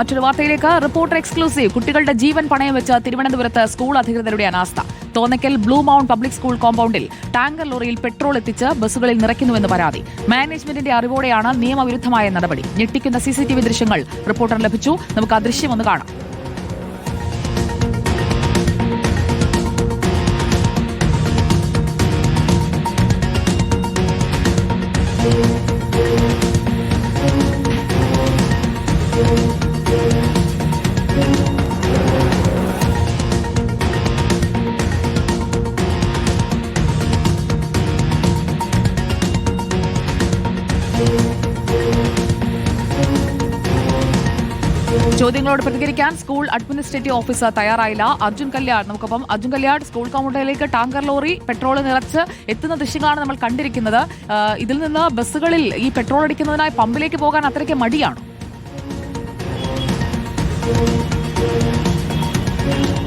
മറ്റൊരു വാർത്തയിലേക്ക്. Reporter exclusive. കുട്ടികളുടെ ജീവൻ പണയം വെച്ച തിരുവനന്തപുരത്ത് സ്കൂൾ അധികൃതരുടെ അനാസ്ഥ. Thonnakkal blue mount public school കോമ്പൗണ്ടിൽ ടാങ്കർ ലോറിയിൽ പെട്രോൾ എത്തിച്ച് ബസ്സുകളിൽ നിറയ്ക്കുന്നുവെന്ന് പരാതി. മാനേജ്മെന്റിന്റെ അറിവോടെയാണ് നിയമവിരുദ്ധമായ നടപടി. ഞെട്ടിക്കുന്ന സിസിടിവി ദൃശ്യങ്ങൾ റിപ്പോർട്ടർ ലഭിച്ചു. നമുക്ക് ആ ദൃശ്യം ഒന്ന് കാണാം. ചോദ്യങ്ങളോട് പ്രതികരിക്കാൻ സ്കൂൾ അഡ്മിനിസ്ട്രേറ്റീവ് ഓഫീസർ തയ്യാറായില്ല. അർജുൻ കല്യാട് നമുക്കൊപ്പം അർജുൻ കല്യാട് സ്കൂൾ കൗണ്ടറിലേക്ക് ടാങ്കർ ലോറി പെട്രോൾ നിറച്ച് എത്തുന്ന ദൃശ്യങ്ങളാണ് നമ്മൾ കണ്ടിരിക്കുന്നത്. ഇതിൽ നിന്ന് ബസ്സുകളിൽ ഈ പെട്രോൾ അടിക്കുന്നതിനായി പമ്പിലേക്ക് പോകാൻ അത്രയ്ക്ക് മടിയാണ്?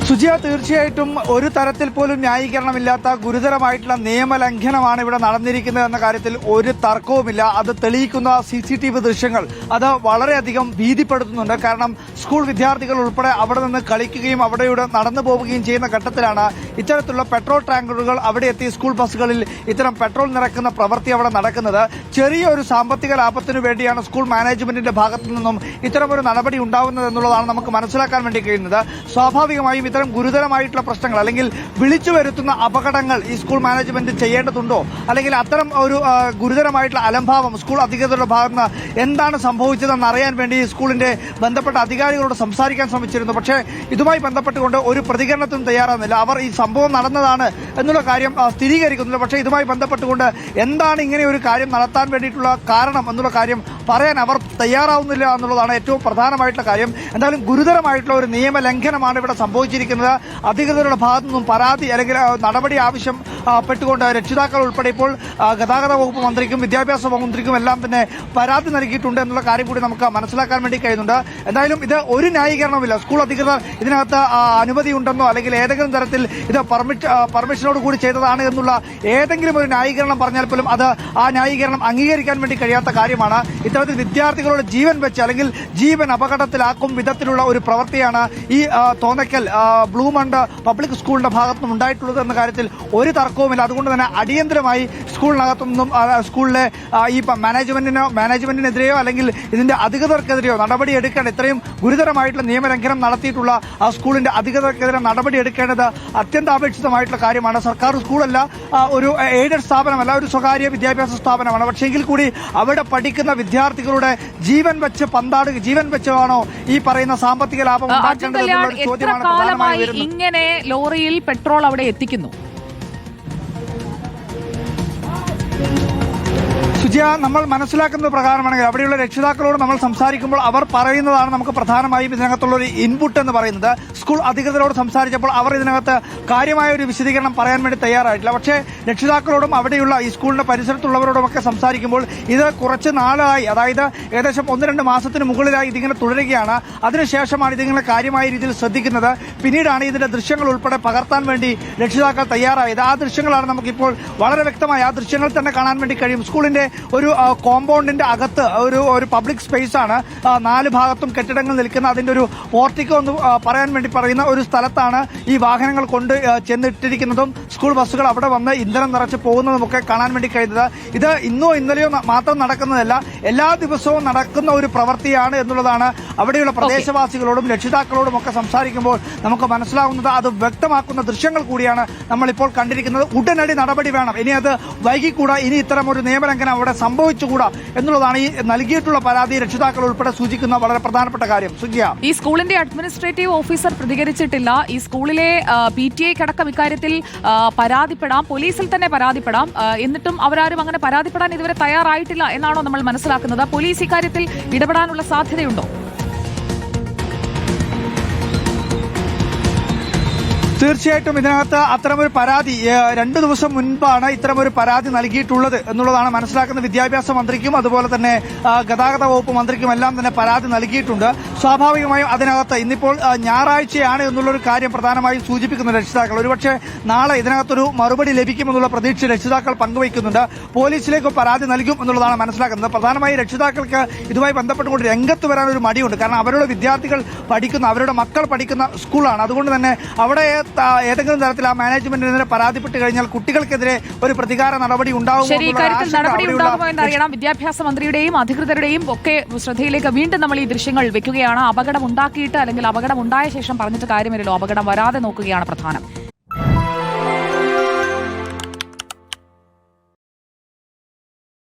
സുജിയ തീർച്ചയായിട്ടും ഒരു തരത്തിൽ പോലും ന്യായീകരണമില്ലാത്ത ഗുരുതരമായിട്ടുള്ള നിയമലംഘനമാണ് ഇവിടെ നടന്നിരിക്കുന്നത് എന്ന കാര്യത്തിൽ ഒരു തർക്കവുമില്ല. അത് തെളിയിക്കുന്ന സി സി ടി വി ദൃശ്യങ്ങൾ അത് വളരെയധികം ഭീതിപ്പെടുത്തുന്നുണ്ട്. കാരണം സ്കൂൾ വിദ്യാർത്ഥികൾ ഉൾപ്പെടെ അവിടെ നിന്ന് കളിക്കുകയും അവിടെയൂടെ നടന്നു പോവുകയും ചെയ്യുന്ന ഘട്ടത്തിലാണ് ഇത്തരത്തിലുള്ള പെട്രോൾ ടാങ്കറുകൾ അവിടെ എത്തി സ്കൂൾ ബസ്സുകളിൽ ഇത്തരം പെട്രോൾ നിറക്കുന്ന പ്രവൃത്തി അവിടെ നടക്കുന്നത്. ചെറിയൊരു സാമ്പത്തിക ലാഭത്തിനു വേണ്ടിയാണ് സ്കൂൾ മാനേജ്മെന്റിന്റെ ഭാഗത്തു നിന്നും ഇത്തരമൊരു നടപടി ഉണ്ടാവുന്നത് എന്നുള്ളതാണ് നമുക്ക് മനസ്സിലാക്കാൻ വേണ്ടി കഴിയുന്നത്. സ്വാഭാവികമായും ഇത്തരം ഗുരുതരമായിട്ടുള്ള പ്രശ്നങ്ങൾ അല്ലെങ്കിൽ വിളിച്ചു വരുത്തുന്ന അപകടങ്ങൾ ഈ സ്കൂൾ മാനേജ്മെന്റ് ചെയ്യേണ്ടതുണ്ടോ? അല്ലെങ്കിൽ അത്തരം ഒരു ഗുരുതരമായിട്ടുള്ള അലംഭാവം സ്കൂൾ അധികൃതരുടെ ഭാഗത്ത് എന്താണ് സംഭവിച്ചതെന്ന് അറിയാൻ വേണ്ടി സ്കൂളിന്റെ ബന്ധപ്പെട്ട അധികാരികളോട് സംസാരിക്കാൻ ശ്രമിച്ചിരുന്നു. പക്ഷേ ഇതുമായി ബന്ധപ്പെട്ടുകൊണ്ട് ഒരു പ്രതികരണത്തിനും തയ്യാറാകുന്നില്ല. അവർ ഈ സംഭവം നടന്നതാണ് എന്നുള്ള കാര്യം സ്ഥിരീകരിക്കുന്നില്ല. പക്ഷേ ഇതുമായി ബന്ധപ്പെട്ടുകൊണ്ട് എന്താണ് ഇങ്ങനെ ഒരു കാര്യം നടത്താൻ വേണ്ടിയിട്ടുള്ള കാരണം എന്നുള്ള കാര്യം പറയാൻ അവർ തയ്യാറാവുന്നില്ല എന്നുള്ളതാണ് ഏറ്റവും പ്രധാനമായിട്ടുള്ള കാര്യം. എന്തായാലും ഗുരുതരമായിട്ടുള്ള ഒരു നിയമ ലംഘനമാണ് ഇവിടെ സംഭവിച്ചിരിക്കുന്നത്. അധികൃതരുടെ ഭാഗത്തു നിന്നും പരാതി അല്ലെങ്കിൽ നടപടി ആവശ്യം പെട്ടുകൊണ്ട് രക്ഷിതാക്കൾ ഉൾപ്പെടെ ഇപ്പോൾ ഗതാഗത വകുപ്പ് മന്ത്രിക്കും വിദ്യാഭ്യാസ മന്ത്രിക്കും എല്ലാം തന്നെ പരാതി നൽകിയിട്ടുണ്ട് എന്നുള്ള കാര്യം കൂടി നമുക്ക് മനസ്സിലാക്കാൻ വേണ്ടി കഴിയുന്നുണ്ട്. എന്തായാലും ഇത് ഒരു ന്യായീകരണവുമില്ല. സ്കൂൾ അധികൃതർ ഇതിനകത്ത് അനുമതി ഉണ്ടെന്നോ അല്ലെങ്കിൽ ഏതെങ്കിലും തരത്തിൽ ഇത് പെർമിറ്റ് പെർമിഷനോട് കൂടി ചെയ്തതാണ് എന്നുള്ള ഏതെങ്കിലും ഒരു ന്യായീകരണം പറഞ്ഞാൽ പോലും അത് ആ ന്യായീകരണം അംഗീകരിക്കാൻ വേണ്ടി കഴിയാത്ത കാര്യമാണ്. ഇത്തരത്തിൽ വിദ്യാർത്ഥികളുടെ ജീവൻ വെച്ച് അല്ലെങ്കിൽ ജീവൻ അപകടത്തിലാക്കും വിധത്തിലുള്ള ഒരു പ്രവൃത്തിയാണ് ഈ Thonnakkal blue mount blue mount public സ്കൂളിന്റെ ഭാഗത്തുനിന്നും ഉണ്ടായിട്ടുള്ളത് എന്ന കാര്യത്തിൽ ഒരു തർക്കവുമില്ല. അതുകൊണ്ട് തന്നെ അടിയന്തരമായി സ്കൂളിനകത്തു നിന്നും സ്കൂളിലെ ഈ മാനേജ്മെന്റിനോ മാനേജ്മെന്റിനെതിരെയോ അല്ലെങ്കിൽ ഇതിന്റെ അധികൃതർക്കെതിരെയോ നടപടി എടുക്കേണ്ട ഇത്രയും ഗുരുതരമായിട്ടുള്ള നിയമലംഘനം നടത്തിയിട്ടുള്ള ആ സ്കൂളിന്റെ അധികൃതർക്കെതിരെ നടപടി എടുക്കേണ്ടത് അത്യന്താപേക്ഷിതമായിട്ടുള്ള കാര്യമാണ്. സർക്കാർ സ്കൂളല്ല ഒരു എയ്ഡഡ് സ്ഥാപനമല്ല ഒരു സ്വകാര്യ വിദ്യാഭ്യാസ സ്ഥാപനമാണ്. പക്ഷേ എങ്കിൽ കൂടി അവിടെ പഠിക്കുന്ന വിദ്യാർത്ഥികളുടെ ജീവൻ വെച്ച് പന്താടുക ജീവൻ വെച്ചാണോ ഈ പറയുന്ന സാമ്പത്തിക ലാഭം ഉണ്ടാക്കേണ്ടത് ഇങ്ങനെ ലോറിയിൽ പെട്രോൾ അവിടെ എത്തിക്കുന്നു? സുജിയ നമ്മൾ മനസ്സിലാക്കുന്നത് പ്രകാരമാണെങ്കിൽ അവിടെയുള്ള രക്ഷിതാക്കളോട് നമ്മൾ സംസാരിക്കുമ്പോൾ അവർ പറയുന്നതാണ് നമുക്ക് പ്രധാനമായും ഇതിനകത്തുള്ള ഒരു ഇൻപുട്ട് എന്ന് പറയുന്നത്. സ്കൂൾ അധികൃതരോട് സംസാരിച്ചപ്പോൾ അവർ ഇതിനകത്ത് കാര്യമായ ഒരു വിശദീകരണം പറയാൻ വേണ്ടി തയ്യാറായിട്ടില്ല. പക്ഷേ രക്ഷിതാക്കളോടും അവിടെയുള്ള ഈ സ്കൂളിന്റെ പരിസരത്തുള്ളവരോടുമൊക്കെ സംസാരിക്കുമ്പോൾ ഇത് കുറച്ച് നാളായി അതായത് ഏകദേശം ഒന്ന് രണ്ട് മാസത്തിന് മുകളിലായി ഇതിങ്ങനെ തുടരുകയാണ്. അതിനുശേഷമാണ് ഇതിങ്ങനെ കാര്യമായ രീതിയിൽ ശ്രദ്ധിക്കുന്നത്. പിന്നീടാണ് ഇതിന്റെ ദൃശ്യങ്ങൾ ഉൾപ്പെടെ പകർത്താൻ വേണ്ടി രക്ഷിതാക്കൾ തയ്യാറായത്. ആ ദൃശ്യങ്ങളാണ് നമുക്കിപ്പോൾ വളരെ വ്യക്തമായി ആ ദൃശ്യങ്ങൾ തന്നെ കാണാൻ വേണ്ടി കഴിയും. സ്കൂളിന്റെ ഒരു കോമ്പൗണ്ടിന്റെ അകത്ത് ഒരു ഒരു പബ്ലിക് സ്പേസ് ആണ്. നാല് ഭാഗത്തും കെട്ടിടങ്ങൾ നിൽക്കുന്ന അതിന്റെ ഒരു ഓർട്ടിക്കോ എന്ന് പറയാൻ വേണ്ടി പറയുന്ന ഒരു സ്ഥലത്താണ് ഈ വാഹനങ്ങൾ കൊണ്ട് ചെന്നിട്ടിരിക്കുന്നതും സ്കൂൾ ബസ്സുകൾ അവിടെ വന്ന് ഇന്ധനം നിറച്ച് പോകുന്നതുമൊക്കെ കാണാൻ വേണ്ടി കഴിഞ്ഞത്. ഇത് ഇന്നോ ഇന്നലെയോ മാത്രം നടക്കുന്നതല്ല എല്ലാ ദിവസവും നടക്കുന്ന ഒരു പ്രവൃത്തിയാണ് എന്നുള്ളതാണ് അവിടെയുള്ള പ്രദേശവാസികളോടും രക്ഷിതാക്കളോടും ഒക്കെ സംസാരിക്കുമ്പോൾ നമുക്ക് മനസ്സിലാവുന്നത്. അത് വ്യക്തമാക്കുന്ന ദൃശ്യങ്ങൾ കൂടിയാണ് നമ്മളിപ്പോൾ കണ്ടിരിക്കുന്നത്. ഉടനടി നടപടി വേണം. ഇനി അത് വൈകിക്കൂടാ. ഇനി ഇത്തരം ഒരു നിയമലംഘനം അവിടെ സംഭവിച്ചുകൂടാ എന്നുള്ളതാണ് ഈ നൽകിയിട്ടുള്ള പരാതി രക്ഷിതാക്കൾ ഉൾപ്പെടെ സൂചിക്കുന്ന വളരെ പ്രധാനപ്പെട്ട കാര്യം. സുജിയ. ഈ സ്കൂളിന്റെ അഡ്മിനിസ്ട്രേറ്റീവ് ഓഫീസർ പ്രതികരിച്ചിട്ടില്ല. ഈ സ്കൂളിലെ പി ടി ഐക്കടക്കം ഇക്കാര്യത്തിൽ പരാതിപ്പെടാം. പോലീസിൽ തന്നെ പരാതിപ്പെടാം. എന്നിട്ടും അവരാരും അങ്ങനെ പരാതിപ്പെടാൻ ഇതുവരെ തയ്യാറായിട്ടില്ല എന്നാണോ നമ്മൾ മനസ്സിലാക്കുന്നത്. പോലീസ് ഇക്കാര്യത്തിൽ ഇടപെടാനുള്ള സാധ്യതയുണ്ടോ? തീർച്ചയായിട്ടും ഇതിനകത്ത് അത്തരമൊരു പരാതി രണ്ടു ദിവസം മുൻപാണ് ഇത്തരമൊരു പരാതി നൽകിയിട്ടുള്ളത് എന്നുള്ളതാണ് മനസ്സിലാക്കുന്ന വിദ്യാഭ്യാസ മന്ത്രിക്കും അതുപോലെ തന്നെ ഗതാഗത വകുപ്പ് മന്ത്രിക്കും എല്ലാം തന്നെ പരാതി നൽകിയിട്ടുണ്ട്. സ്വാഭാവികമായും അതിനകത്ത് ഇന്നിപ്പോൾ ഞായറാഴ്ചയാണ് എന്നുള്ളൊരു കാര്യം പ്രധാനമായും സൂചിപ്പിക്കുന്ന രക്ഷിതാക്കൾ. ഒരുപക്ഷെ നാളെ ഇതിനകത്തൊരു മറുപടി ലഭിക്കുമെന്നുള്ള പ്രതീക്ഷ രക്ഷിതാക്കൾ പങ്കുവയ്ക്കുന്നുണ്ട്. പോലീസിലേക്ക് പരാതി നൽകും എന്നുള്ളതാണ് മനസ്സിലാക്കുന്നത്. പ്രധാനമായും രക്ഷിതാക്കൾക്ക് ഇതുമായി ബന്ധപ്പെട്ടുകൊണ്ട് രംഗത്ത് വരാൻ ഒരു മടിയുണ്ട്. കാരണം അവരുടെ വിദ്യാർത്ഥികൾ പഠിക്കുന്ന അവരുടെ മക്കൾ പഠിക്കുന്ന സ്കൂളാണ്. അതുകൊണ്ട് തന്നെ അവിടെ ഏതെങ്കിലും തരത്തിൽ ആ മാനേജ്മെന്റിനെതിരെ പരാതിപ്പെട്ട് കഴിഞ്ഞാൽ കുട്ടികൾക്കെതിരെ ഒരു പ്രതികാര നടപടി ഉണ്ടാവും ശരി എന്നുള്ള ഇക്കാര്യത്തിൽ ആശങ്ക നടപടി ഉണ്ടാകുമോ എന്നറിയണം. വിദ്യാഭ്യാസ മന്ത്രിയുടെയും അധികൃതരുടെയും ഒക്കെ ശ്രദ്ധയിലേക്ക് വീണ്ടും നമ്മൾ ഈ ദൃശ്യങ്ങൾ വെക്കുകയാണ്. അപകടം ഉണ്ടാക്കിയിട്ട് അല്ലെങ്കിൽ അപകടം ഉണ്ടായ ശേഷം പറഞ്ഞിട്ട് കാര്യമില്ലല്ലോ. അപകടം വരാതെ നോക്കുകയാണ് പ്രധാനം.